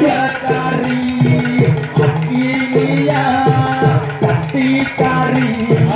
கோவக்காரி அக்கினியா கட்டிக்காரி. அடங்காத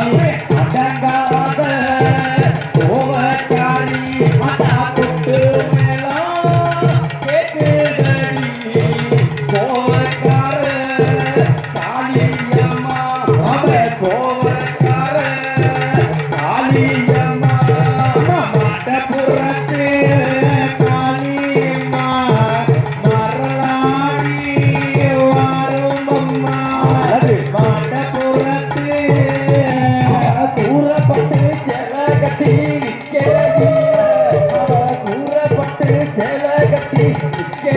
கட்டி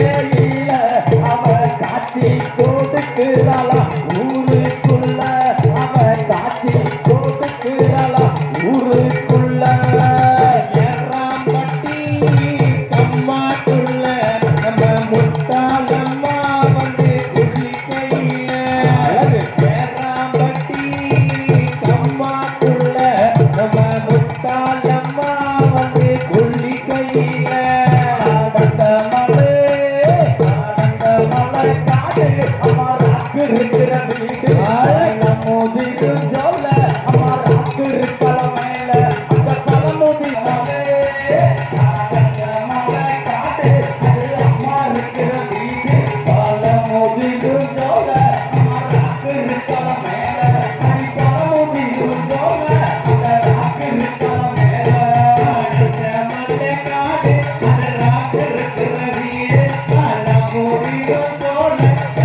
அவ காட்சி கொடுக்கிறாளா? ஊர்